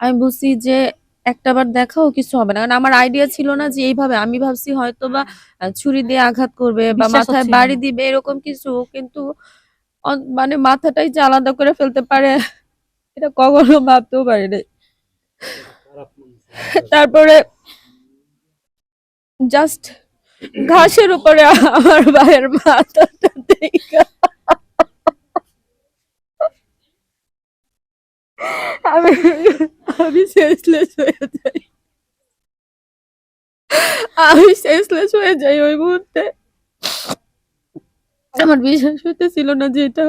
আমি বলছি যে একটাবার দেখাও কিছু হবে না। কারণ আমার আইডিয়া ছিল না যে এইভাবে। আমি ভাবছি হয়তো বা ছুরি দিয়ে আঘাত করবে বা মাথায় বাড়ি দিবে এরকম কিছু। কিন্তু মানে মাথাটাই যে আলাদা করে ফেলতে পারে এটা কখনো ভাবতেও পারিনি। তারপরে জাস্ট ঘাসের উপরে আমার ভাইয়ের মাথাটা দেখা আমি আমি সেন্সলেস হয়ে যাই। আমি সেন্সলেস হয়ে যাই ওই মুহূর্তে। আমার বিশ্বাস হইতেছিল না যে এটা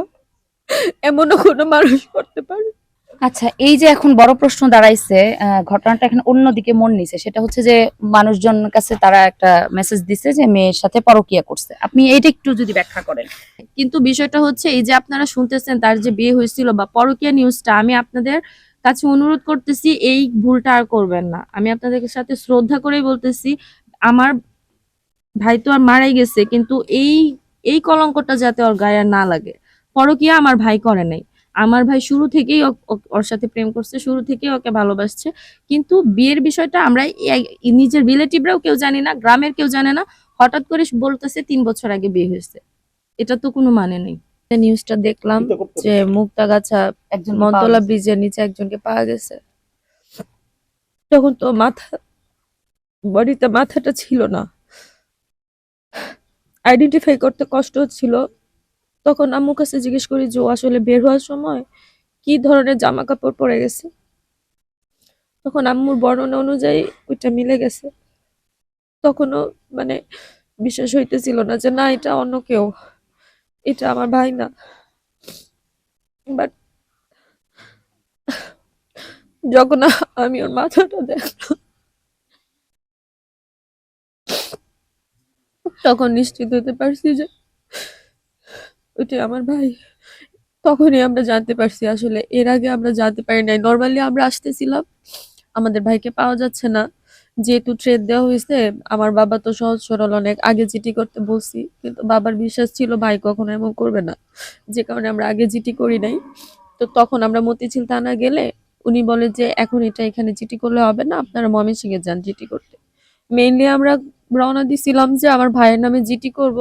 এমনও কোনো মানুষ করতে পারে। আচ্ছা এই যে এখন বড় প্রশ্ন দাঁড়াইছে ঘটনাটা এখন অন্যদিকে মন নিছে। সেটা হচ্ছে যে মানুষজন কাছে তারা একটা মেসেজ দিছে যে মেয়ের সাথে পরকিয়া করছে। আপনি এইটা একটু যদি ব্যাখ্যা করেন। কিন্তু বিষয়টা হচ্ছে এই যে আপনারা শুনতেছেন তার যে বিয়ে হয়েছিল বা পরকীয়া নিউজটা আমি আপনাদের কাছে অনুরোধ করতেছি, এই ভুলটা আর করবেন না। আমি আপনাদের সাথে শ্রদ্ধা করেই বলতেছি, আমার ভাই তো আর মারাই গেছে, কিন্তু এই এই কলঙ্কটা যাতে ওর গায়ে না লাগে। পরকীয়া আমার ভাই করে নাই। আমার ভাই শুরু থেকেই ওর সাথে প্রেম করছে, শুরু থেকেই ওকে ভালোবাসছে। কিন্তু বিয়ের বিষয়টা আমরা নিজের রিলেটিভরাও কেউ জানি না, গ্রামের কেউ জানে না। হঠাৎ করে বলতেছে, তিন বছর আগে বিয়ে হয়েছে। এটা তো কোনো মানে নেই। নিউজটা দেখলাম যে মুক্তাগাছা একজন মন্তলা ব্রিজের নিচে একজনকে পাওয়া গেছে। তখন তো মাথা বডিতে মাথাটা ছিল না। আইডেন্টিফাই করতে কষ্ট হচ্ছিল। তখন আম্মুর কাছে জিজ্ঞেস করি যে আসলে বের হওয়ার সময় কি ধরনের জামা কাপড় পরে গেছে? তখন আম্মুর বর্ণনা অনুযায়ী ওইটা মিলে গেছে। তখনও মানে বিশ্বাস হইতেছিল না যে না এটা অন্য কেউ। এটা আমার ভাই না। বাট যখন আমি ওর মাথাটা দেখলাম, তখন নিশ্চিত হতে পারছি যে ওইটা আমার ভাই। তখনই আমরা জানতে পারছি আসলে এর আগে আমরা জানতে পারি নাই। নর্মালি আমরা আসতেছিলাম, আমাদের ভাইকে পাওয়া যাচ্ছে না। যেহেতু ট্রেন দেওয়া হয়েছে, আমার বাবা তো সহজ সরল অনেক, আগে জিটি করতে বলছি, কিন্তু বাবার বিশ্বাস ছিল ভাই কখনো এমন করবে না। যে কারণে আমরা আগে জিটি করি নাই। তো তখন আমরা মতিঝিল থানা গেলে উনি বলে যে, এখন এটা এখানে জিটি করলে হবে না, আপনারা ময়মনসিংহে যান জিটি করতে। মেইনলি আমরা রওনা দিছিলাম যে, আমার ভাইয়ের নামে জিটি করব।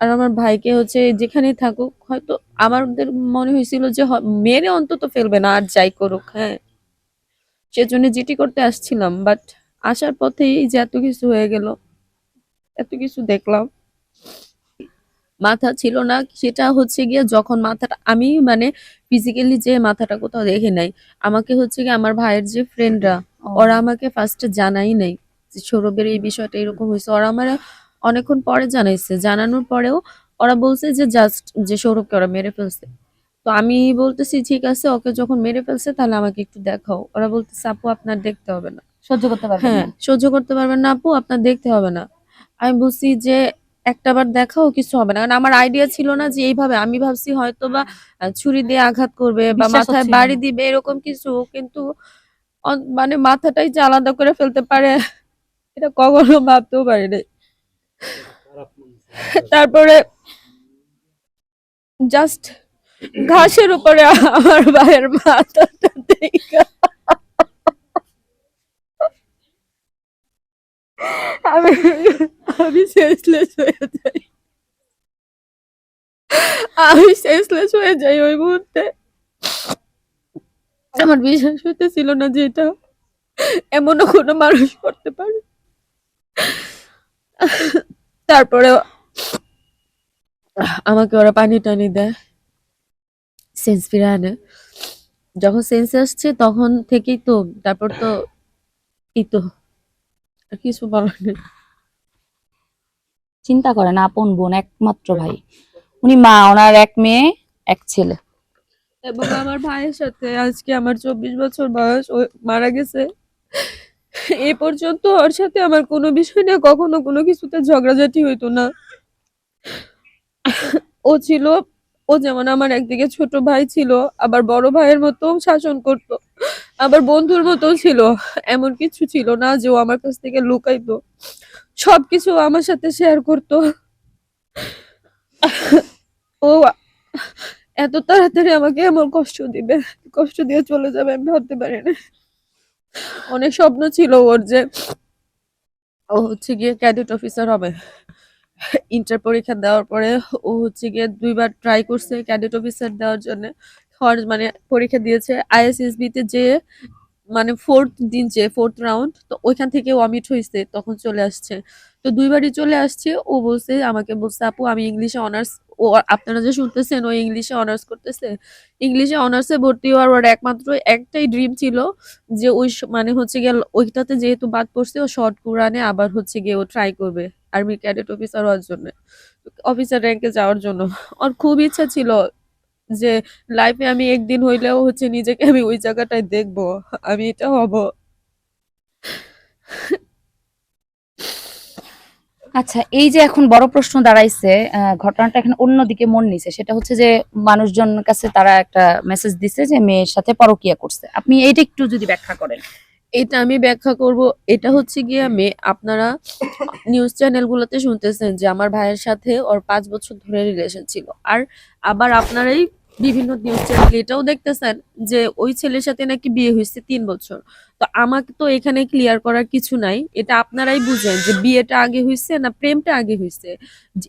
আর আমার ভাইকে হচ্ছে যেখানে থাকুক, হয়তো আমাদের মনে হয়েছিল যে মেরে অন্তত ফেলবে না, আর যাই করুক। হ্যাঁ। সেজন্য জিটি করতে আসছিলাম বাট আসার পথেই যে এত কিছু হয়ে গেল এত কিছু দেখলাম। মাথা ছিল না সেটা হচ্ছে গিয়ে যখন মাথাটা আমি মানে ফিজিক্যালি যে মাথাটা কোথাও দেখে নাই আমাকে হচ্ছে গিয়ে আমার ভাইয়ের যে ফ্রেন্ডরা ওরা আমাকে ফার্স্টে জানাই নাই যে সৌরভের এই বিষয়টা এরকম হয়েছে। ওরা আমার অনেকক্ষণ পরে জানাইছে। জানানোর পরেও ওরা বলছে যে জাস্ট যে সৌরভকে ওরা মেরে ফেলছে। তো আমি বলতেছি ঠিক আছে ওকে যখন মেরে ফেলছে তাহলে আমাকে একটু দেখাও। ওরা বলতেছে আপু আপনার দেখতে হবে না। সহ্য করতে পারবেন হ্যাঁ না? সহ্য করতে পারবেন না আপু আপনার দেখতে হবে না। আমি বুঝছি যে একটাবার দেখাও কিছু হবে না। কারণ আমার আইডিয়া ছিল না যে এইভাবে আমি ভাবছি হয়তো বা ছুরি দিয়ে আঘাত করবে বা মাথায় বাড়ি দিবে এরকম কিছু কিন্তু মানে মাথাটাই যে আলাদা করে ফেলতে পারে এটা কখনো ভাবতেও পারিনি। তারপরে জাস্ট ঘাসের উপরে আমার ভাইয়ের মাথাটা দেখা আমি আমি সেন্সলেস হয়ে যাই। আমি সেন্সলেস হয়ে যাই ওই মুহূর্তে। আমার বিশ্বাস হইতেছিল না যে এটা এমনও কোনো মানুষ করতে পারে। তারপরে আমাকে ওরা পানি টানি দেয়। সেন্স ফিরে আনে। যখন সেন্স আসছে তখন থেকেই তো, তারপর তো, এই তো। কিছু চিন্তা করেন আপন বোন একমাত্র ভাই। উনি মা ওনার এক মেয়ে এক ছেলে। এবং আমার ভাইয়ের সাথে আজকে আমার চব্বিশ বছর বয়স ও মারা গেছে। এ পর্যন্ত ওর সাথে আমার কোনো বিষয় নিয়ে কখনো কোনো কিছুতে ঝগড়াঝাটি হইতো না। ও ছিল ও যেমন আমার একদিকে ছোট ভাই ছিল আবার বড় ভাইয়ের মতো শাসন করত। আবার বন্ধুর মতো ছিল, এমন কিছু ছিল না যে ও আমার কাছ থেকে লুকাইতো। সবকিছু আমার সাথে শেয়ার করতো। ও এত তাড়াতাড়ি আমাকে এমন কষ্ট দিবে, কষ্ট দিয়ে চলে যাবে আমি ভাবতে পারি না। অনেক স্বপ্ন ছিল ওর যে ও হচ্ছে গিয়ে ক্যাডেট অফিসার হবে। ইন্টার পরীক্ষা দেওয়ার পরে ও হচ্ছে গিয়ে দুইবার ট্রাই করছে ক্যাডেট অফিসার দেওয়ার জন্য। হওয়ার মানে পরীক্ষা দিয়েছে আইএসএসবি তে যে মানে ফোর্থ দিন যে ফোর্থ রাউন্ড তো ওইখান থেকে ওয়ামিট হয়েছে তখন চলে আসছে। তো দুইবারই চলে আসছে, ও বলছে, আমাকে বলছে, আপু, আমি ইংলিশে অনার্স ও আপনারা যে শুনতেছেন, ও ইংলিশে অনার্স করতেছে। ইংলিশে অনার্সে ভর্তি হওয়ার ওর একমাত্র একটাই ড্রিম ছিল যে ওই মানে হচ্ছে গিয়ে ওইটাতে যেহেতু বাদ পড়ছে, ও শর্ট কোরআনে আবার হচ্ছে গিয়ে ও ট্রাই করবে আর্মি ক্যাডেট অফিসার হওয়ার জন্য অফিসার র্যাঙ্কে যাওয়ার জন্য। ওর খুব ইচ্ছা ছিল যে লাইফে আমি একদিন হইলেও হচ্ছে নিজেকে আমি ওই জায়গাটায় দেখব আমি এটা হব। আচ্ছা এই যে এখন বড় প্রশ্ন দাঁড়াইছে ঘটনাটা এখন অন্যদিকে মন নিছে সেটা হচ্ছে যে মানুষজন কাছে তারা একটা মেসেজ দিছে যে মেয়ের সাথে পরকিয়া করছে। আপনি এইটা একটু যদি ব্যাখ্যা করেন। এটা আমি ব্যাখ্যা করব এটা হচ্ছে গিয়ে আমি আপনারা নিউজ চ্যানেলগুলোতে শুনতেছেন যে আমার ভাইয়ের সাথে ওর পাঁচ বছর ধরে রিলেশন ছিল। আর আবার আপনারাই বিভিন্ন নিউজ চ্যানেল এটাও দেখতেছেন যে ওই ছেলের সাথে নাকি বিয়ে হয়েছে তিন বছর। তো আমাকে তো এখানে ক্লিয়ার করার কিছু নাই। এটা আপনারাই বুঝেন যে বিয়েটা আগে হয়েছে না প্রেমটা আগে হয়েছে।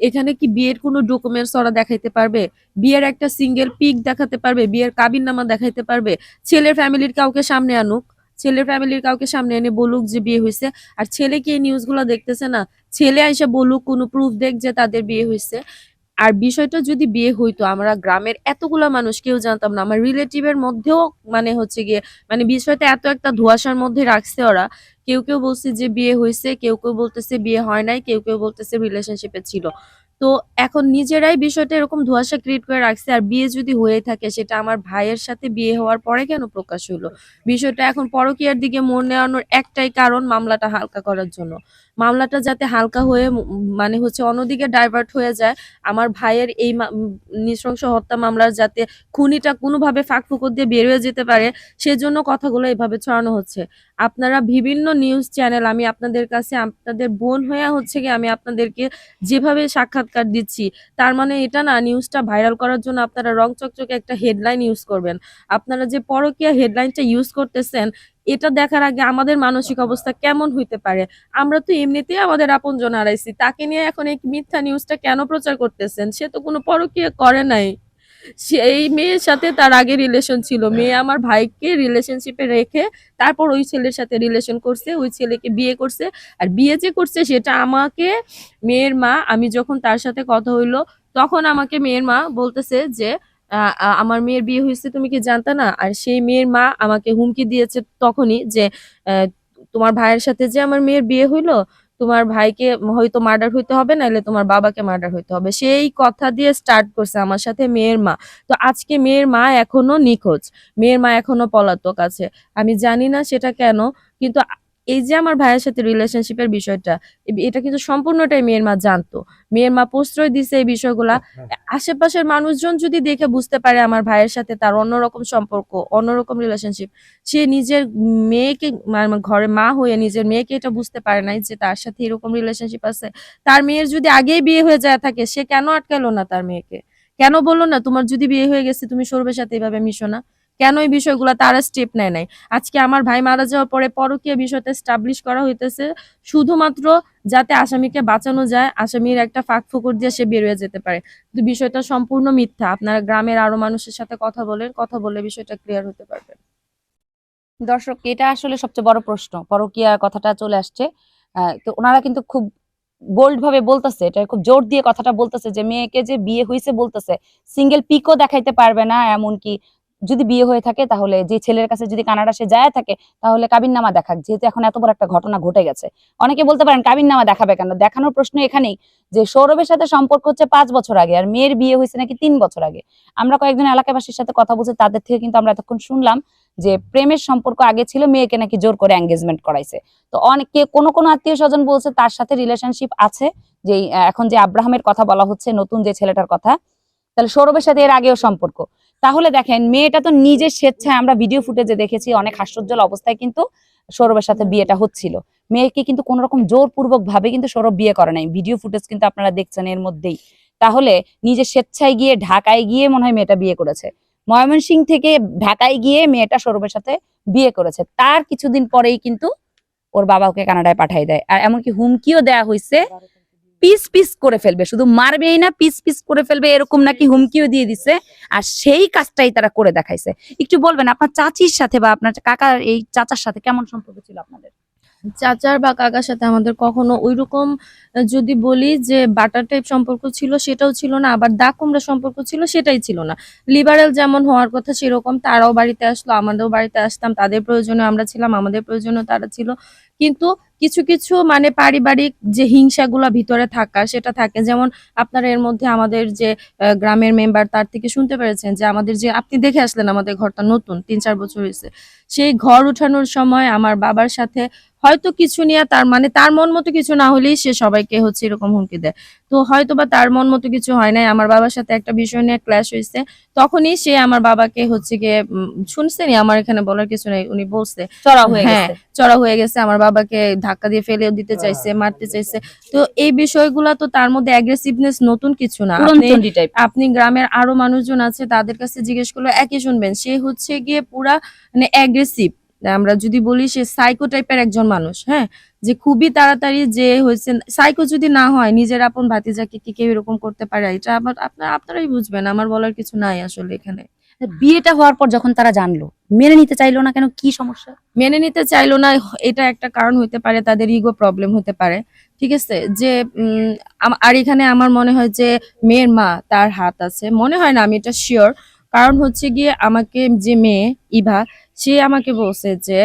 এখানে কি বিয়ের কোনো ডকুমেন্টস ওরা দেখাইতে পারবে? বিয়ের একটা সিঙ্গেল পিক দেখাতে পারবে? বিয়ের কাবিননামা দেখাইতে পারবে? ছেলের ফ্যামিলির কাউকে সামনে আনুক। ছেলের ফ্যামিলির কাউকে সামনে এনে বলুক যে বিয়ে হয়েছে। আর ছেলে কি এই নিউজগুলো দেখতেছে না? ছেলে আইসা বলুক, কোনো প্রুফ দেখ যে তাদের বিয়ে হয়েছে। আর বিষয়টা যদি বিয়ে হইতো, আমরা গ্রামের এতগুলা মানুষ, কেউ জানতাম না। আমার রিলেটিভের মধ্যেও মানে হচ্ছে গিয়ে মানে বিষয়টা এত একটা ধোঁয়াশার মধ্যে রাখছে ওরা। কেউ কেউ বলছে যে বিয়ে হয়েছে কেউ কেউ বলতেছে বিয়ে হয় নাই, কেউ কেউ বলতেছে রিলেশনশিপে ছিল। তো এখন নিজেরাই বিষয়টা এরকম ধোঁয়াশা ক্রিয়েট করে রাখছে, আর বিয়ে যদি হয়ে থাকে, সেটা আমার ভাইয়ের সাথে বিয়ে হওয়ার পরে কেন প্রকাশ হলো বিষয়টা এখন পরকীয়ার দিকে মন নেওয়ানোর একটাই কারণ মামলাটা হালকা করার জন্য। মামলাটা যাতে হালকা হয়ে মানে হচ্ছে অন্যদিকে ডাইভার্ট হয়ে যায়, আমার ভাইয়ের এই নৃশংস হত্যা মামলার যাতে খুনিটা কোনোভাবে ফাঁক ফুকর দিয়ে বের হয়ে যেতে পারে, সেজন্য কথাগুলো এভাবে ছড়ানো হচ্ছে। আপনারা বিভিন্ন নিউজ চ্যানেল আমি আপনাদের কাছে আপনাদের বোন হয়ে হচ্ছে কি, আমি আপনাদেরকে যেভাবে সাক্ষাৎকার দিচ্ছি, তার মানে এটা না নিউজটা ভাইরাল করার জন্য আপনারা রং চকচকে একটা হেডলাইন ইউজ করবেন। আপনারা যে পরকীয়া হেডলাইনটা ইউজ করতেছেন এটা দেখার আগে আমাদের মানসিক অবস্থা কেমন হইতে পারে? আমরা তো এমনিতেই আমাদের আপনজন হারাইছি, তাকে নিয়ে এখন এই মিথ্যা নিউজটা কেন প্রচার করতেছেন? সে তো কোনো পরকীয়া করে নাই। সেই মেয়ের সাথে তার আগে রিলেশন ছিল। মেয়ে আমার ভাইকে রিলেশনশিপে রেখে তারপর ওই ছেলের সাথে রিলেশন করছে, ওই ছেলেকে বিয়ে করছে। আর বিয়ে যে করছে সেটা আমাকে, মেয়ের মা, আমি যখন তার সাথে কথা হইল, তখন আমাকে মেয়ের মা বলতেছে যে আমার মেয়ের বিয়ে হয়েছে, তুমি কি জানতা না? আর সেই মেয়ের মা আমাকে হুমকি দিয়েছে তখনই যে তোমার ভাইয়ের সাথে যে আমার মেয়ের বিয়ে হইল, তোমার ভাইকে হয়তো মার্ডার হইতে হবে নাহলে তোমার বাবাকে মার্ডার হইতে হবে। সেই কথা দিয়ে স্টার্ট করছে আমার সাথে মেয়ের মা। তো আজকে মেয়ের মা এখনও নিখোঁজ। মেয়ের মা এখনও পলাতক আছে। আমি জানি না সেটা কেন, কিন্তু এই যে আমার ভাইয়ের সাথে রিলেশনশিপের বিষয়টা এটা কিন্তু সম্পূর্ণটাই মেয়ের মা জানতো। মেয়ের মা প্রশ্রয় দিছে এই বিষয়গুলা। আশেপাশের মানুষজন যদি দেখে বুঝতে পারে আমার ভাইয়ের সাথে তার অন্যরকম সম্পর্ক অন্যরকম রিলেশনশিপ সে নিজের মেয়েকে ঘরে মা হয়ে নিজের মেয়েকে এটা বুঝতে পারে নাই যে তার সাথে এরকম রিলেশনশিপ আছে। তার মেয়ের যদি আগেই বিয়ে হয়ে যায় থাকে সে কেন আটকালো না তার মেয়েকে? কেন বলল না তোমার যদি বিয়ে হয়ে গেছে তুমি সৌরভের সাথে এভাবে মিশো না? কেন এই বিষয়গুলো তারা স্টেপ নেয় নাই? আজকে আমার ভাই মারা যাওয়ার পরে পরকীয় বিষয়টা স্টাবলিশ করা হইতেছে, শুধুমাত্র যাতে আসামিকে বাঁচানো যায়, আসামির একটা ফাঁক ফুকুর দিয়ে সে বের হয়ে যেতে পারে। কিন্তু বিষয়টা সম্পূর্ণ মিথ্যা। আপনারা গ্রামের আরও মানুষের সাথে কথা বলেন, কথা বলে বিষয়টা ক্লিয়ার হতে পারবে। দর্শক, এটা আসলে সবচেয়ে বড় প্রশ্ন। পরকিয়া কথাটা চলে আসছে। তো ওনারা কিন্তু খুব বোল্ড ভাবে বলতেছে, এটা খুব জোর দিয়ে কথাটা বলতেছে যে, মেয়েকে যে বিয়ে হয়েছে বলতেছে সিঙ্গেল পিকও দেখাইতে পারবে না, এমনকি যদি বিয়ে হয়ে থাকে তাহলে যে ছেলের কাছে যদি কানাডা সে যায় থাকে, তাহলে কাবিননামা দেখাক। যেহেতু এখন এত বড় একটা ঘটনা ঘটে গেছে। অনেকে বলতে পারেন, কাবিননামা দেখাবে কেন? দেখানোর প্রশ্ন এখানেই যে সৌরভের সাথে সম্পর্ক হচ্ছে পাঁচ বছর আগে আর মেয়ের বিয়ে হয়েছে নাকি তিন বছর আগে। আমরা কয়েকজন এলাকাবাসীর সাথে কথা বলছি, তাদের থেকে কিন্তু আমরা এতক্ষণ শুনলাম যে প্রেমের সম্পর্ক আগে ছিল, মেয়েকে নাকি জোর করে এঙ্গেজমেন্ট করাইছে। তো অনেকে কোনো কোনো আত্মীয় স্বজন বলছে তার সাথে রিলেশনশিপ আছে, যে এখন যে আব্রাহামের কথা বলা হচ্ছে, নতুন যে ছেলেটার কথা, তাহলে সৌরভের সাথে এর আগেও সম্পর্ক। তাহলে দেখেন, মেয়েটা তো নিজের স্বেচ্ছায় আমরা ভিডিও ফুটেজে দেখেছি, অনেক হাস্যজ্জ্বল অবস্থায় কিন্তু সৌরভের সাথে বিয়েটা হচ্ছিল। মেয়েকে কিন্তু কোন রকম জোরপূর্বক ভাবে কিন্তু সৌরভ বিয়ে করে নাই। ভিডিও ফুটেজ কিন্তু আপনারা দেখছেন এর মধ্যেই। তাহলে নিজের স্বেচ্ছায় গিয়ে ঢাকায় গিয়ে মনে হয় মেয়েটা বিয়ে করেছে। ময়মনসিং থেকে ঢাকায় গিয়ে মেয়েটা সৌরভের সাথে বিয়ে করেছে। তার কিছুদিন পরেই কিন্তু ওর বাবা ওকে কানাডায় পাঠিয়ে দেয়। আর এমনকি হুমকিও দেয়া হয়েছে পিস পিস করে ফেলবে। শুধু মারবেই না, পিস পিস করে ফেলবে, এরকম নাকি হুমকিও দিয়ে দিছে। আর সেই কাজটাই তারা করে দেখাইছে। একটু বলবেন, আপনার চাচির সাথে বা আপনার কাকার এই চাচার সাথে কেমন সম্পর্ক ছিল আপনাদের? চাচার বা কাকার সাথে আমাদের কখনো ওইরকম, যদি বলি যে বাটার টাইপ সম্পর্ক ছিল সেটাও ছিল না, আবার দা কুমড়া সম্পর্ক ছিল সেটাই ছিল না। লিবারেল যেমন হওয়ার কথা সেরকম, তারাও বাড়িতে আসলো আমাদেরও বাড়িতে আসতাম, তাদের প্রয়োজনে আমরা ছিলাম, আমাদের প্রয়োজনে তারা ছিল। কিন্তু কিছু কিছু মানে পারিবারিক যে হিংসাগুলো ভিতরে থাকা, সেটা থাকে। যেমন আপনার এর মধ্যে আমাদের যে গ্রামের মেম্বার তার থেকে শুনতে পেরেছেন যে আমাদের যে, আপনি দেখে আসলেন আমাদের ঘরটা নতুন, তিন, চার বছর হয়েছে। সেই ঘর উঠানোর সময় আমার বাবার সাথে হয়তো কিছু নিয়ে তার মানে তার মন মতো কিছু না হলেই সে সবাইকে হচ্ছে এরকম হুমকি দেয়। তো হয়তো বা তার মন মতো কিছু হয় নাই আমার বাবার সাথে একটা বিষয় নিয়ে ক্ল্যাশ হয়েছে তখনই সে আমার বাবাকে হচ্ছে গিয়ে উম, শুনছেনই আমার এখানে বলার কিছু নেই উনি বলছে চড়া হয়ে হ্যাঁ, গেছে। চড়া হয়ে গেছে আমার বাবাকে ধাক্কা দিয়ে ফেলে দিতে চাইছে মারতে চাইছে। তো এই বিষয়গুলা তো তার মধ্যে অ্যাগ্রেসিভনেস নতুন কিছু না। আপনি আপনি গ্রামের আরও মানুষজন আছে তাদের কাছে জিজ্ঞেস করলে একই শুনবেন? সে হচ্ছে গিয়ে পুরা মানে অ্যাগ্রেসিভ আমরা যদি বলি সে সাইকো টাইপের একজন মানুষ হ্যাঁ? যে খুবই তাড়াতাড়ি যে হয়েছে সাইকো যদি না হয় নিজের আপন ভাতিজাকে কি কেউ এরকম করতে পারে? এটা আমার আপনার আপনারাই বুঝবেন আমার বলার কিছু নাই আসলে এখানে। বিয়েটা হওয়ার পর যখন তারা জানলো মেনে নিতে চাইলো না কেন? কি সমস্যা? মেনে নিতে চাইলো না এটা একটা কারণ হতে পারে তাদের ইগো প্রবলেম হতে পারে ঠিক আছে? যে উম, আর এখানে আমার মনে হয় যে মেয়ের মা তার হাত আছে। মনে হয় না আমি এটা শিওর কারণ হচ্ছে গিয়ে আমাকে যে মেয়ে ইভা সে আমাকে বলছে যে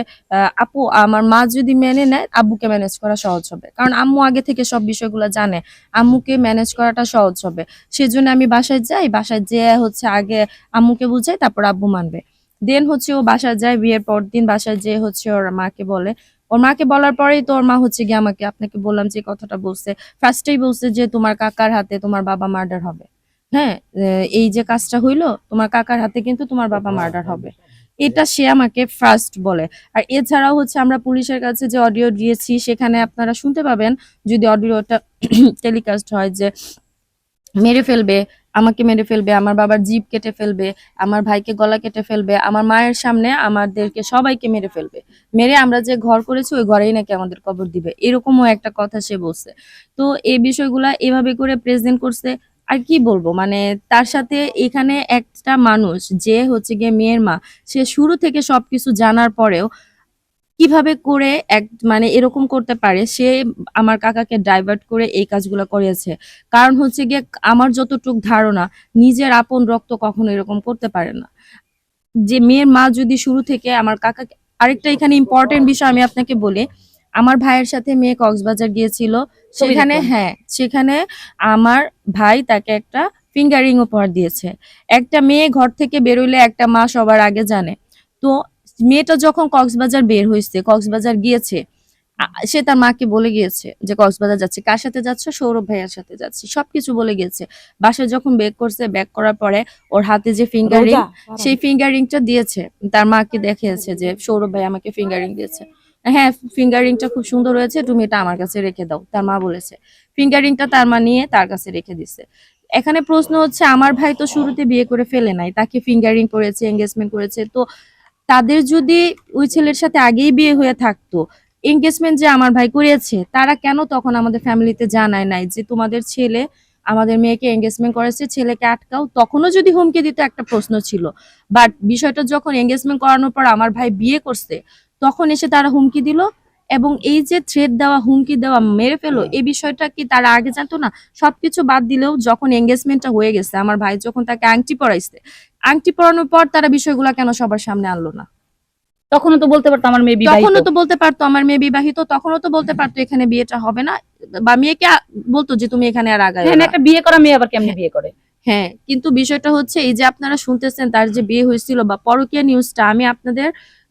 আপু, আমার মা যদি মেনে নেয়, আব্বুকে ম্যানেজ করা সহজ হবে। কারণ আম্মু আগে থেকে সব বিষয়গুলো জানে। আম্মুকে ম্যানেজ করাটা সহজ হবে। সেজন্য আমি বাসায় যাই, বাসায় যেয়ে হচ্ছে আগে আম্মুকে বুঝাই, তারপর আব্বু মানবে। দেন হচ্ছে ও বাসায় যায়, বিয়ের পর দিন বাসায় যেয়ে হচ্ছে ওর মাকে বলে। ওর মাকে বলার পরেই তো ওর মা হচ্ছে গিয়ে আমাকে, আপনাকে বললাম যে কথাটা বলছে। ফার্স্টেই বলছে যে, তোমার কাকার হাতে তোমার বাবা মার্ডার হবে। হ্যাঁ এই যে কাজটা হইল, তোমার কাকার হাতে কিন্তু তোমার বাবা মার্ডার হবে। এটা সে আমাকে ফার্স্ট বলে। আর এছাড়াও হচ্ছে আমরা পুলিশের কাছে যে অডিও দিয়েছি, সেখানে আপনারা শুনতে পাবেন, যদি অডিওটা টেলিকাস্ট হয় যে, মেরে ফেলবে, আমাকে মেরে ফেলবে, আমার বাবার জিভ কেটে ফেলবে, আমার ভাইকে গলা কেটে ফেলবে, আমার মায়ের সামনে আমাদেরকে সবাইকে মেরে ফেলবে। মেরে আমরা যে ঘর করেছি, ওই ঘরেই নাকি আমাদের কবর দিবে। এরকমও একটা কথা সে বলছে। তো এই বিষয়গুলা এভাবে করে প্রেজেন্ট করছে। আর কি বলব? মানে তার সাথে এখানে একটা মানুষ যে হচ্ছে গিয়ে মেয়ের মা, সে শুরু থেকে সবকিছু জানার পরেও কীভাবে করে এক মানে এরকম করতে পারে, সে আমার কাকাকে ডাইভার্ট করে এই কাজগুলো করেছে। কারণ হচ্ছে গিয়ে আমার যতটুক ধারণা, নিজের আপন রক্ত কখনো এরকম করতে পারে না। যে মেয়ের মা যদি শুরু থেকে আমার কাকাকে, আরেকটা এখানে ইম্পর্টেন্ট বিষয় আমি আপনাকে বলি, আমার ভাইয়ের সাথে মেয়ে কক্সবাজার গিয়েছিল সেখানে হ্যাঁ সেখানে আমার ভাই তাকে একটা ফিঙ্গারিং উপহার দিয়েছে। একটা মেয়ে ঘর থেকে বেরোলে একটা মা সবার আগে জানে। তো মেয়েটা যখন কক্সবাজার বের হয়েছে কক্সবাজার গিয়েছে সে তার মাকে বলে গিয়েছে যে কক্সবাজার যাচ্ছে। কার সাথে যাচ্ছে? সৌরভ ভাইয়ের সাথে যাচ্ছি। সবকিছু বলে গিয়েছে। বাসায় যখন ব্যাক করছে ব্যাক করার পরে ওর হাতে যে ফিঙ্গারিং সেই ফিঙ্গারিংটা দিয়েছে। তার মাকে দেখিয়েছে যে সৌরভ ভাই আমাকে ফিঙ্গারিং দিয়েছে। হ্যাঁ ফিঙ্গারিংটা খুব সুন্দর হয়েছে। তুমি এটা আমার কাছে রেখে দাও, তার মা বলেছে। ফিঙ্গারিংটা তার মা নিয়ে তার কাছে রেখে দিছে। এখানে প্রশ্ন হচ্ছে, আমার ভাই তো শুরুতে বিয়ে করে ফেলে নাই, তাকে ফিঙ্গারিং করেছে এঙ্গেজমেন্ট করেছে। তো তাদের যদি ওই ছেলের সাথে আগেই বিয়ে হয়ে থাকতো এঙ্গেজমেন্ট যে আমার ভাই করেছে, তারা কেন তখন আমাদের ফ্যামিলিতে জানায় নাই যে তোমাদের ছেলে আমাদের মেয়েকে এঙ্গেজমেন্ট করেছে, ছেলেকে আটকাও? তখনও যদি হুমকি দিত একটা প্রশ্ন ছিল। বাট বিষয়টা যখন এঙ্গেজমেন্ট করানোর পর আমার ভাই বিয়ে করছে তখন এসে তারা হুমকি দিল এবং এই যে থ্রেড দেওয়া হুমকি দেওয়া মেরে ফেলো এই বিষয়টা কি তারা আগে জানতো না? সবকিছু বাদ দিলেও যখন এঙ্গেজমেন্টটা হয়ে গেছে আমার ভাই যখন তাকে আংটি পরাইছে আংটি পরানোর পর তারা বিষয়গুলো কেন সবার সামনে আনলো না? তখনও তো বলতে পারতো আমার মেয়ে বিবাহিত। তখনও তো বলতে পারতো আমার মেয়ে বিবাহিত তখনও তো বলতে পারতো এখানে বিয়েটা হবে না। বা মেয়েকে বলতো যে তুমি এখানে আর আগায় হ্যাঁ, একটা বিয়ে করা মেয়ে আবার কেমনে বিয়ে করে? হ্যাঁ কিন্তু বিষয়টা হচ্ছে এই যে আপনারা শুনতেছেন তার যে বিয়ে হয়েছিল বা পরকীয়া নিউজটা আমি আপনাদের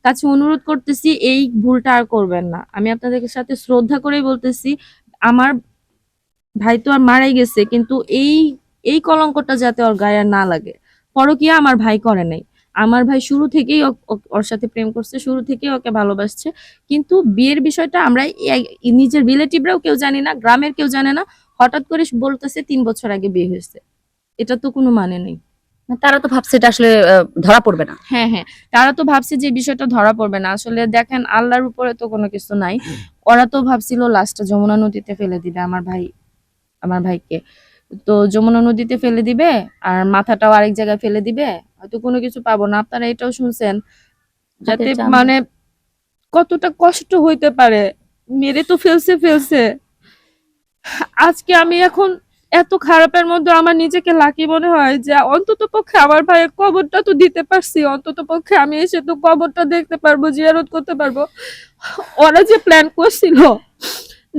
কাছে অনুরোধ করতেছি, এই ভুলটা আর করবেন না। আমি আপনাদের সাথে শ্রদ্ধা করেই বলতেছি, আমার ভাই তো আর মারাই গেছে, কিন্তু এই এই কলঙ্কটা যাতে ওর গায়ে না লাগে। পরকীয়া আমার ভাই করে নাই। আমার ভাই শুরু থেকেই ওর সাথে প্রেম করছে, শুরু থেকেই ওকে ভালোবাসছে। কিন্তু বিয়ের বিষয়টা আমরা নিজের রিলেটিভরাও কেউ জানি না, গ্রামের কেউ জানে না। হঠাৎ করে বলতেছে, তিন বছর আগে বিয়ে হয়েছে। এটা তো কোনো মানে নেই। তারা তো ভাবছে এটা আসলে ধরা পড়বে না। হ্যাঁ হ্যাঁ। তারা তো ভাবছে যে বিষয়টা ধরা পড়বে না। আসলে দেখেন আল্লাহর উপরে তো কোনো কিছু নাই। ওরা তো ভাবছিল লাস্টে যমুনা নদীতে ফেলে দিবে আমার ভাই আমার ভাইকে। তো যমুনা নদীতে ফেলে দিবে আর মাথাটাও আরেক জায়গায় ফেলে দিবে। হয়তো কোনো কিছু পাবো না। আপনারা এটাও শুনছেন যাতে মানে কতটা কষ্ট হইতে পারে। মেরে তো ফেলছে ফেলছে। আজকে আমি এখন এত খারাপের মধ্যে আমার নিজেকে লাকি মনে হয় যে অন্তত পক্ষে আমার ভাইয়ের কবরটা তো দিতে পারছি, অন্তত পক্ষে আমি এসে তো কবরটা দেখতে পারব, জিয়ারত করতে পারব। ওরা যে প্ল্যান করছিল,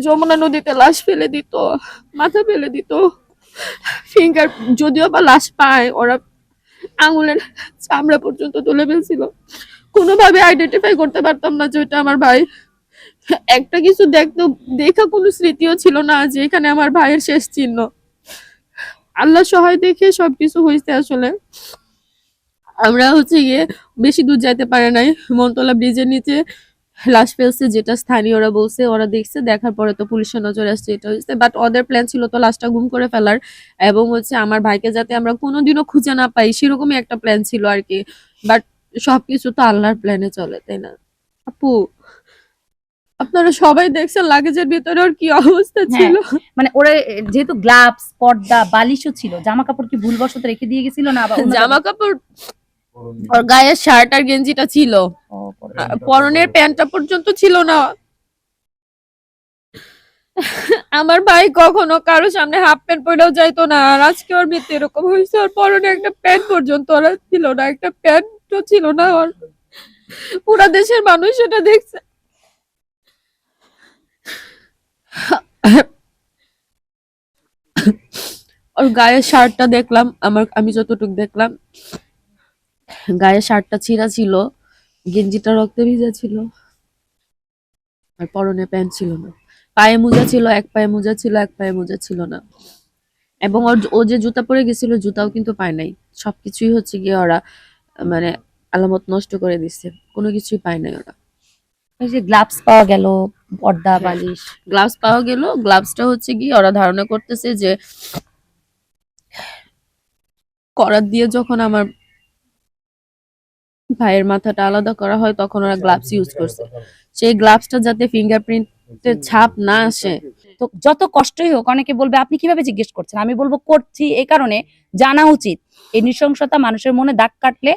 যমুনা নদীতে লাশ ফেলে দিত, মাথা ফেলে দিত ফিঙ্গার যদিও বা লাশ পায়, ওরা আঙুলের চামড়া পর্যন্ত তুলে ফেলছিল। কোনোভাবে আইডেন্টিফাই করতে পারতাম না যে ওইটা আমার ভাই। একটা কিছু দেখতো, দেখা কোনো স্মৃতিও ছিল না যে এখানে আমার ভাইয়ের শেষ চিহ্ন। আল্লাহ সহায় দেখে সবকিছু হয়েছে আসলে। আমরা হচ্ছে গিয়ে বেশি দূর যাইতে পারে নাই। মনতলা ব্রিজের নিচে লাশ ফেলছে, যেটা স্থানীয়রা বলছে, ওরা দেখছে, দেখার পরে তো পুলিশের নজরে আসছে, এটা হয়েছে বাট ওদের প্ল্যান ছিল তো লাশটা গুম করে ফেলার এবং হচ্ছে আমার ভাইকে যাতে আমরা কোনোদিনও খুঁজে না পাই, সেরকমই একটা প্ল্যান ছিল আর কি। বাট সবকিছু তো আল্লাহর প্ল্যানে চলে, তাই না? আপু আপনারা সবাই দেখছেন লাগেজের ভিতরে ওর কি অবস্থা ছিল? মানে ওরা যেহেতু গ্লাভস পর্দা বালিশও ছিল জামা কাপড় কি ভুলবশত রেখে দিয়ে গেছিল না জামা কাপড় ওর গায়ে শার্ট আর গেঞ্জিটা ছিল। পরনের প্যান্টটা পর্যন্ত ছিল না। আমার ভাই কখনো কারও সামনে হাফ প্যান্ট পরেও যাইতো না আর আজকে ওর মৃত্যু এরকম হয়েছে ওর পরনে একটা প্যান্ট পর্যন্ত ওর ছিল না একটা প্যান্টও ছিল না ওর। পুরা দেশের মানুষ সেটা দেখছে। ওর গায়ের শার্টটা দেখলাম, আমার, আমি যতটুকু দেখলাম, গায়ের শার্টটা ছিঁড়া ছিল, গেঞ্জিটা রক্তে ভিজা ছিল, আর পরনে প্যান্ট ছিল না। পায়ে মোজা ছিল, এক পায়ে মোজা ছিল, এক পায়ে মোজা ছিল না। এবং ওর ও যে জুতা পরে গেছিল, জুতাও কিন্তু পায় নাই। সবকিছুই হচ্ছে গিয়ে ওরা মানে আলামত নষ্ট করে দিচ্ছে। কোনো কিছুই পায় নাই ওরা। যে গ্লাভস পাওয়া গেল পর্দা বালিশ। গ্লাভস পাওয়া গেল। গ্লাভসটা হচ্ছে কি ওরা ধারণা করতেছে যে করার দিয়ে যখন আমার ভাইয়ের মাথাটা আলাদা করা হয় তখন ওরা গ্লাভস ইউজ করছে। সেই গ্লাভসটা যাতে ফিঙ্গারপ্রিন্টের ছাপ না আসে। তো যত কষ্টই হোক অনেকে বলবে আপনি কীভাবে জিজ্ঞেস করছেন? আমি বলব করছি এই কারণে জানা উচিত। এই নৃশংসতা মানুষের মনে দাগ কাটলে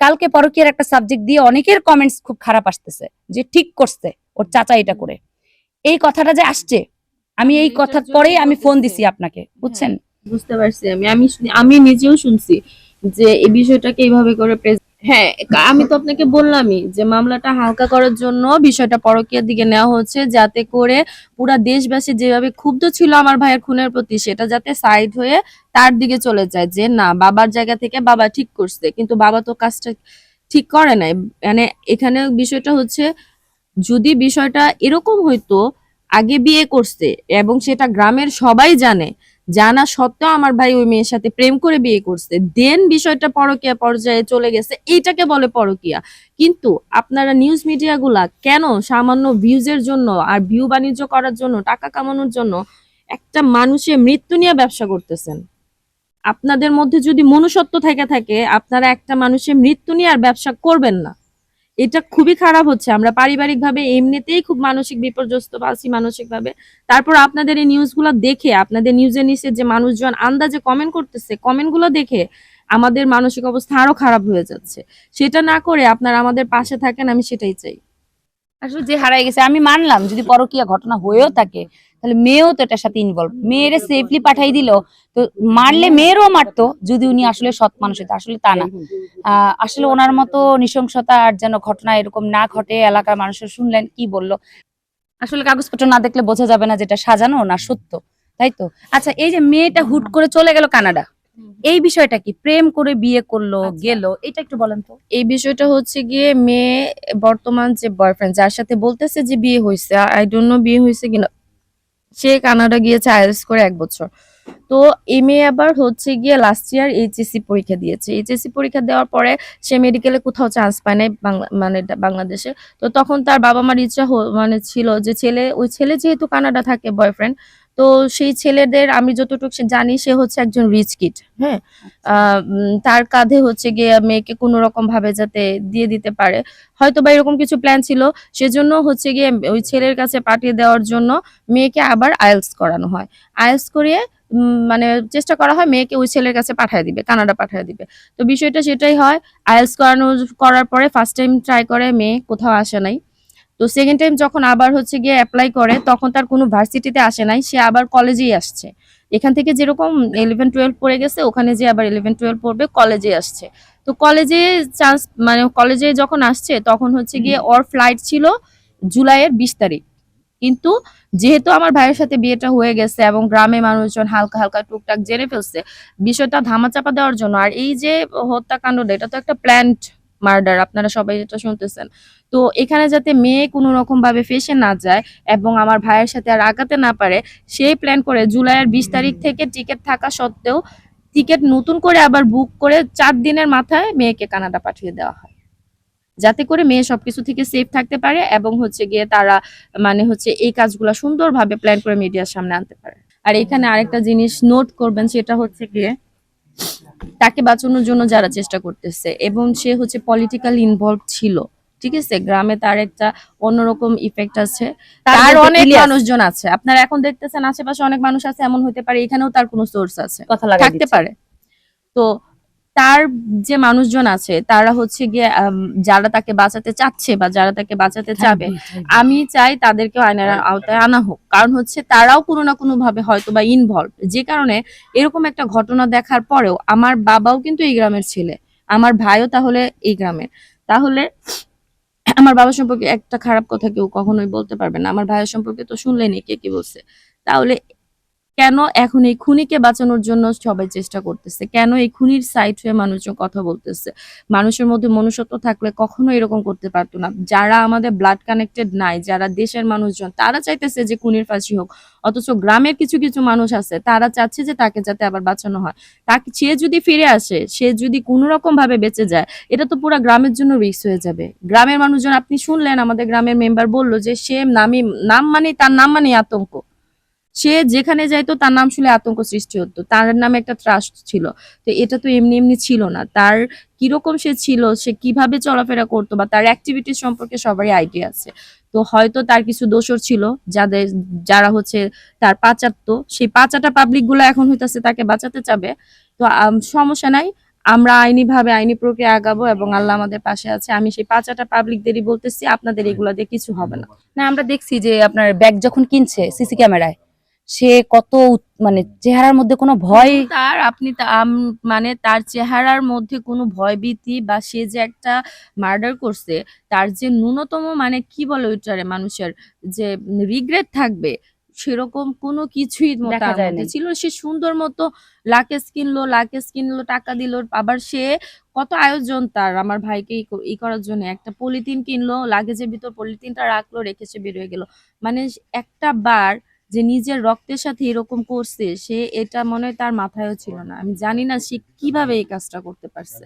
কালকে পরকীয়ার একটা সাবজেক্ট দিয়ে অনেকের কমেন্টস খুব খারাপ আসতেছে যে ঠিক করছে। ওর চাচা এটা করে। এই কথাটা যে আসছে আমি এই কথার পরেই আমি ফোন দিছি আপনাকে বুঝছেন? বুঝতে পারছি আমি। আমি আমি নিজেও শুনছি যে এই বিষয়টাকে এইভাবে করে হ্যাঁ আমি তো আপনাকে বললামই যে মামলাটা হালকা করার জন্য বিষয়টা পরকীয়ার দিকে নেওয়া হচ্ছে যাতে করে পুরা দেশবাসী যেভাবে ক্ষুব্ধ ছিল আমার ভাইয়ের খুনের প্রতি সেটা যাতে সাইড হয়ে তার দিকে চলে যায় যে না বাবার জায়গা থেকে বাবা ঠিক করছে কিন্তু বাবা তো কাজটা ঠিক করে নাই। মানে এখানে বিষয়টা হচ্ছে যদি বিষয়টা এরকম হইতো, আগে বিয়ে করছে এবং সেটা গ্রামের সবাই জানে, জানা সত্ত্বেও আমার ভাই ওই মেয়ের সাথে প্রেম করে বিয়ে করছে দেন বিষয়টা পরকীয়া পর্যায়ে চলে গেছে, এইটাকে বলে পরকীয়া। কিন্তু আপনারা নিউজ মিডিয়াগুলা কেন সামান্য ভিউজের জন্য আর ভিউ বাণিজ্য করার জন্য, টাকা কামানোর জন্য একটা মানুষের মৃত্যু নিয়ে ব্যবসা করতেছেন? আপনাদের মধ্যে যদি মনুষ্যত্ব থেকে থাকে, আপনারা একটা মানুষের মৃত্যু নিয়ে আর ব্যবসা করবেন না। এটা খুবই খারাপ হচ্ছে। আমরা পারিবারিক ভাবে এমনিতেই খুব মানসিক বিপর্যস্ত আছি মানসিকভাবে। তারপর আপনাদের এই নিউজগুলো দেখে, আপনাদের নিউজের নিচে যে মানুষজন আন্দাজে কমেন্ট করতেছে কমেন্টগুলো দেখে আমাদের মানসিক অবস্থা আরও খারাপ হয়ে যাচ্ছে। সেটা না করে আপনারা আমাদের পাশে থাকেন, আমি সেটাই চাই। আসলে যে হারাই গেছে, আমি মানলাম, যদি পরকীয়া ঘটনা হয়েও থাকে, তাহলে মেয়েও তো এটার সাথে ইনভলভ মেয়েরে সেফলি পাঠাই দিল, তো মারলে মেয়েরও মারতো, যদি উনি আসলে সৎ মানুষ হতো আসলে তা না। আসলে ওনার মতো নৃশংসতা আর যেন ঘটনা এরকম না ঘটে, এলাকার মানুষের শুনলেন, কি বলল? আসলে কাগজপত্র না দেখলে বোঝা যাবে না যেটা সাজানো না সত্য, তাই তো? আচ্ছা এই যে মেয়েটা হুট করে চলে গেল কানাডা এই বিষয়টা কি? প্রেম করে বিয়ে করল আচ্ছা। গেল এটা একটু বলেন তো। এই বিষয়টা হচ্ছে গিয়ে মেয়ে বর্তমান যে বয়ফ্রেন্ড যার সাথে বলতেছে যে বিয়ে হয়েছে আই ডোন্ট নো বিয়ে হয়েছে কিনা সে কানাডা গিয়েছে আইএলস করে এক বছর। তো এম এ আবার হচ্ছে গিয়ে লাস্ট ইয়ার এইচএসসি পরীক্ষা দিয়েছে। এইচএসসি পরীক্ষা দেওয়ার পরে সে মেডিকেলে কোথাও চান্স পায় নাই মানে বাংলাদেশে। তো তখন তার বাবা মার ইচ্ছা মানে ছিল যে ছেলে ওই ছেলে যেহেতু কানাডা থাকে বয়ফ্রেন্ড তো সেই ছেলেদের আমি যতটুকু জানি সে হচ্ছে একজন রিচ কিট হ্যাঁ? আহ, তার কাঁধে হচ্ছে গিয়ে মেয়েকে কোনো রকম ভাবে যাতে দিয়ে দিতে পারে। হয়তো বা এরকম কিছু প্ল্যান ছিল সেজন্য হচ্ছে গিয়ে ওই ছেলের কাছে পাঠিয়ে দেওয়ার জন্য মেয়েকে আবার আইএলস করানো হয়। আইএলস করিয়ে মানে চেষ্টা করা হয় মেয়েকে ওই ছেলের কাছে পাঠিয়ে দিবে কানাডা পাঠিয়ে দিবে। তো বিষয়টা সেটাই হয় আইএলস করানো করার পরে ফার্স্ট টাইম ট্রাই করে মেয়ে কোথাও আসে নাই। তো সেকেন্ড টাইম যখন আবার হচ্ছে গিয়ে অ্যাপ্লাই করে তখন তার কোনো ভার্সিটিতে আসে নাই সে আবার কলেজেই আসছে। এখান থেকে যেরকম ইলেভেন টুয়েলভ পড়ে গেছে ওখানে যে আবার ইলেভেন টুয়েলভ পড়বে কলেজে আসছে। তো কলেজে চান্স মানে কলেজে যখন আসছে তখন হচ্ছে গিয়ে ওর ফ্লাইট ছিল জুলাইয়ের বিশ তারিখ। কিন্তু যেহেতু আমার ভাইয়ের সাথে বিয়েটা হয়ে গেছে এবং গ্রামে মানুষজন হালকা হালকা টুকটাক জেনে ফেলছে, বিষয়টা ধামাচাপা দেওয়ার জন্য। আর এই যে হত্যাকাণ্ডটা এটা তো একটা প্ল্যান্ট মার্ডার আপনারা সবাই এটা শুনতেছেন। তো এখানে যাতে মেয়ে কোনো রকম ভাবে ফেসে না যায় এবং আমার ভাইয়ের সাথে আর আগাতে না পারে, সেই প্ল্যান করে জুলাইয়ের বিশ তারিখ থেকে টিকিট থাকা সত্ত্বেও টিকিট নতুন করে আবার বুক করে চার দিনের মাথায় মেয়েকে কানাডা পাঠিয়ে দেওয়া হয়। যাতে করে মেয়ে সবকিছু থেকে সেফ থাকতে পারে এবং হচ্ছে গিয়ে তারা মানে হচ্ছে এই কাজগুলো সুন্দরভাবে প্ল্যান করে মিডিয়ার সামনে আনতে পারে। আর এখানে আরেকটা জিনিস নোট করবেন সেটা হচ্ছে গিয়ে তাকে বাঁচানোর জন্য যারা চেষ্টা করতেছে এবং সে হচ্ছে পলিটিক্যাল ইনভলভ ছিল ঠিক আছে? গ্রামে তার একটা অন্যরকম ইফেক্ট আছে। তার অনেক মানুষজন আছে। আপনারা এখন দেখতেছেন আশেপাশে অনেক মানুষ আছে এমন হতে পারে এখানেও তার কোনো সোর্স আছে। কথা লাগাই থাকতে পারে। তো তার যে মানুষজন আছে তারা হচ্ছে গিয়ে যারা তাকে বাঁচাতে চাচ্ছে বা যারা তাকে বাঁচাতে চাবে আমি চাই তাদেরকেও আইনের আওতায় আনা হোক। কারণ হচ্ছে তারাও কোনো না কোনো ভাবে হয়তো বা ইনভলভ যে কারণে এরকম একটা ঘটনা দেখার পরেও আমার বাবাও কিন্তু এই গ্রামের ছেলে। আমার ভাইও তাহলে এই গ্রামের। তাহলে আমার বাবা সম্পর্কে একটা খারাপ কথা কেউ কখনোই বলতে পারবে না। আমার ভাইয়ের সম্পর্কে তো শুনলেনি কে কি বলছে? তাহলে কেন এখন এই খুনিকে বাঁচানোর জন্য সবাই চেষ্টা করতেছে? কেন এই খুনির সাইড হয়ে মানুষজন কথা বলতেছে? মানুষের মধ্যে মনুষ্যত্ব থাকলে কখনো এরকম করতে পারতো না। যারা আমাদের ব্লাড কানেক্টেড নাই, যারা দেশের মানুষজন, তারা চাইতেছে যে খুনির ফাঁসি হোক। অথচ গ্রামের কিছু কিছু মানুষ আছে, তারা চাচ্ছে যে তাকে যাতে আবার বাঁচানো হয়। তাকে, সে যদি ফিরে আসে, সে যদি কোনো রকম ভাবে বেঁচে যায়, এটা তো পুরো গ্রামের জন্য রিস্ক হয়ে যাবে। গ্রামের মানুষজন, আপনি শুনলেন, আমাদের গ্রামের মেম্বার বলল যে, সে নামই নাম মানে তার নাম মানে আতঙ্ক। সে যেখানে যাইতো, তার নাম শুনে আতঙ্ক সৃষ্টি হতো। তার নামে একটা ট্রাস্ট ছিল। তো এটা তো এমনি এমনি ছিল না। তার কীরকম সে ছিল, সে কীভাবে চলাফেরা করতো বা তার অ্যাক্টিভিটিস সম্পর্কে সবারই আইডিয়া আছে। তো হয়তো তার কিছু দোষর ছিল, যাদের, যারা হচ্ছে তার পাচারতো। সেই পাচাটা পাবলিকগুলো এখন হইতাছে তাকে বাঁচাতে চাবে। তো সমস্যা নাই। আমরা আইনি ভাবে আইনি প্রক্রিয়া আগাবো এবং আল্লাহ আমাদের পাশে আছে। আমি সেই পাচাটা পাবলিকদেরই বলতেছি, আপনাদের এগুলা দিয়ে কিছু হবে না। না, আমরা দেখছি যে আপনার ব্যাগ যখন কিনছে সিসি ক্যামেরায় সে কত মানে চেহারার মধ্যে কোনো ভয় তার আপনি মানে তার চেহারার মধ্যে কোনো ভয়ভীতি বা সে যে একটা মার্ডার করছে তার যে ন্যূনতম মানে কি বলে ওইটারে মানুষের যে রিগ্রেট থাকবে সেরকম কোনো কিছুই ম- তার মধ্যে ছিল। সে সুন্দর মতো লাকেজ কিনলো লাকেজ কিনলো টাকা দিল আবার সে কত আয়োজন তার আমার ভাইকে ই ই করার জন্য। একটা পলিথিন কিনলো লাগেজের ভিতর পলিথিনটা রাখল রেখে সে বেরোয় গেল। মানে একটা বার যে নিজের রক্তের সাথে এরকম করছে, সে এটা মনে হয় তার মাথায়ও ছিল না। আমি জানি না সে কীভাবে এই কাজটা করতে পারছে।